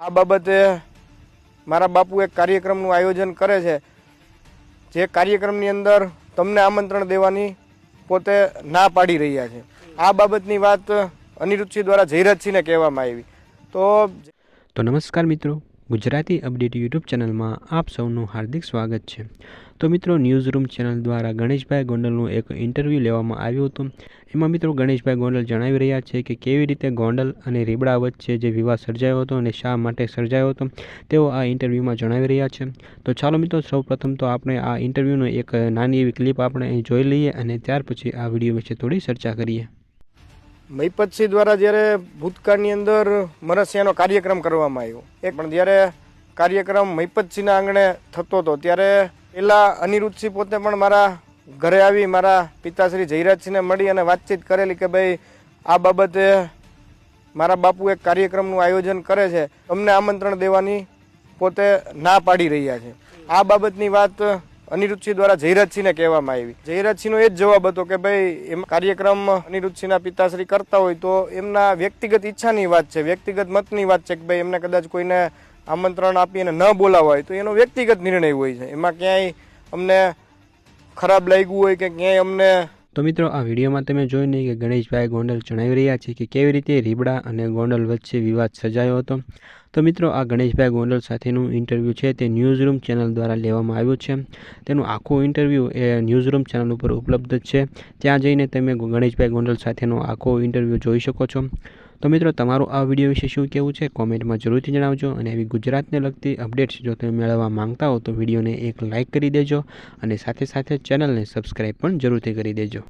આ બાબતે મારા બાપુ એક કાર્યક્રમનું આયોજન કરે છે. જે કાર્યક્રમની અંદર તમને આમંત્રણ દેવાની પોતે ના પાડી રહ્યા છે. આ બાબતની વાત અનિરુદ્ધસિંહ દ્વારા જયરાજસિંહને કહેવામાં આવી. તો તો નમસ્કાર મિત્રો. ગુજરાતી અપડેટ યુટ્યુબ ચેનલમાં આપ સૌનું હાર્દિક સ્વાગત છે. તો મિત્રો ન્યૂઝ રૂમ ચેનલ દ્વારા ગણેશભાઈ ગોંડલનું એક ઇન્ટરવ્યૂ લેવામાં આવ્યું હતું. એમાં મિત્રો, ગણેશભાઈ ગોંડલ જણાવી રહ્યા છે કે કેવી રીતે ગોંડલ અને રીબડા વચ્ચે જે વિવાદ સર્જાયો હતો અને શા માટે સર્જાયો હતો, તેઓ આ ઇન્ટરવ્યૂમાં જણાવી રહ્યા છે. તો ચાલો મિત્રો, સૌપ્રથમ તો આપણે આ ઇન્ટરવ્યૂનો એક નાની એવી ક્લિપ આપણે અહીં જોઈ લઈએ અને ત્યાર પછી આ વીડિયો વિશે થોડી ચર્ચા કરીએ. મહિપતસિંહ દ્વારા જ્યારે ભૂતકાળની અંદર મરસિયાનો કાર્યક્રમ કરવામાં આવ્યો, એક પણ જ્યારે કાર્યક્રમ મહિપતસિંહના આંગણે થતો હતો, ત્યારે પહેલાં અનિરુદ્ધસિંહ પોતે પણ મારા ઘરે આવી, મારા પિતાશ્રી જયરાજસિંહને મળી અને વાતચીત કરેલી કે ભાઈ, આ બાબતે મારા બાપુ એક કાર્યક્રમનું આયોજન કરે છે, અમને આમંત્રણ દેવાની પોતે ના પાડી રહ્યા છે. આ બાબતની વાત અનિરુદ્ધસિંહ દ્વારા જયરાજસિંહને કહેવામાં આવી. જયરાજસિંહનો એ જ જવાબ હતો કે ભાઈ, એમ કાર્યક્રમ અનિરુદ્ધસિંહના પિતાશ્રી કરતા હોય તો એમના વ્યક્તિગત ઈચ્છાની વાત છે, વ્યક્તિગત મતની વાત છે કે ભાઈ, એમને કદાચ કોઈને આમંત્રણ આપી અને ન બોલાવવા હોય તો એનો વ્યક્તિગત નિર્ણય હોય છે. એમાં ક્યાંય અમને ખરાબ લાગ્યું હોય કે ક્યાંય અમને તો મિત્રો, આ વિડીયોમાં તમે જોઈ નહીં કે ગણેશભાઈ ગોંડલ જણાવી રહ્યા છે કે કેવી રીતે રીબડા અને ગોંડલ વચ્ચે વિવાદ સર્જાયો હતો. તો મિત્રો, આ ગણેશભાઈ ગોંડલ સાથેનું ઇન્ટરવ્યૂ છે તે ન્યૂઝ રૂમ ચેનલ દ્વારા લેવામાં આવ્યું છે. તેનું આખું ઇન્ટરવ્યૂ એ ન્યૂઝ રૂમ ચેનલ ઉપર ઉપલબ્ધ છે. ત્યાં જઈને તમે ગણેશભાઈ ગોંડલ સાથેનો આખો ઇન્ટરવ્યૂ જોઈ શકો છો. તો મિત્રો, તમારું આ વીડિયો વિશે શું કહેવું છે કોમેન્ટમાં જરૂરથી જણાવજો અને એવી ગુજરાતને લગતી અપડેટ્સ જો તમે મેળવવા માંગતા હો તો વિડીયોને એક લાઇક કરી દેજો અને સાથે સાથે ચેનલને સબસ્ક્રાઈબ પણ જરૂરથી કરી દેજો.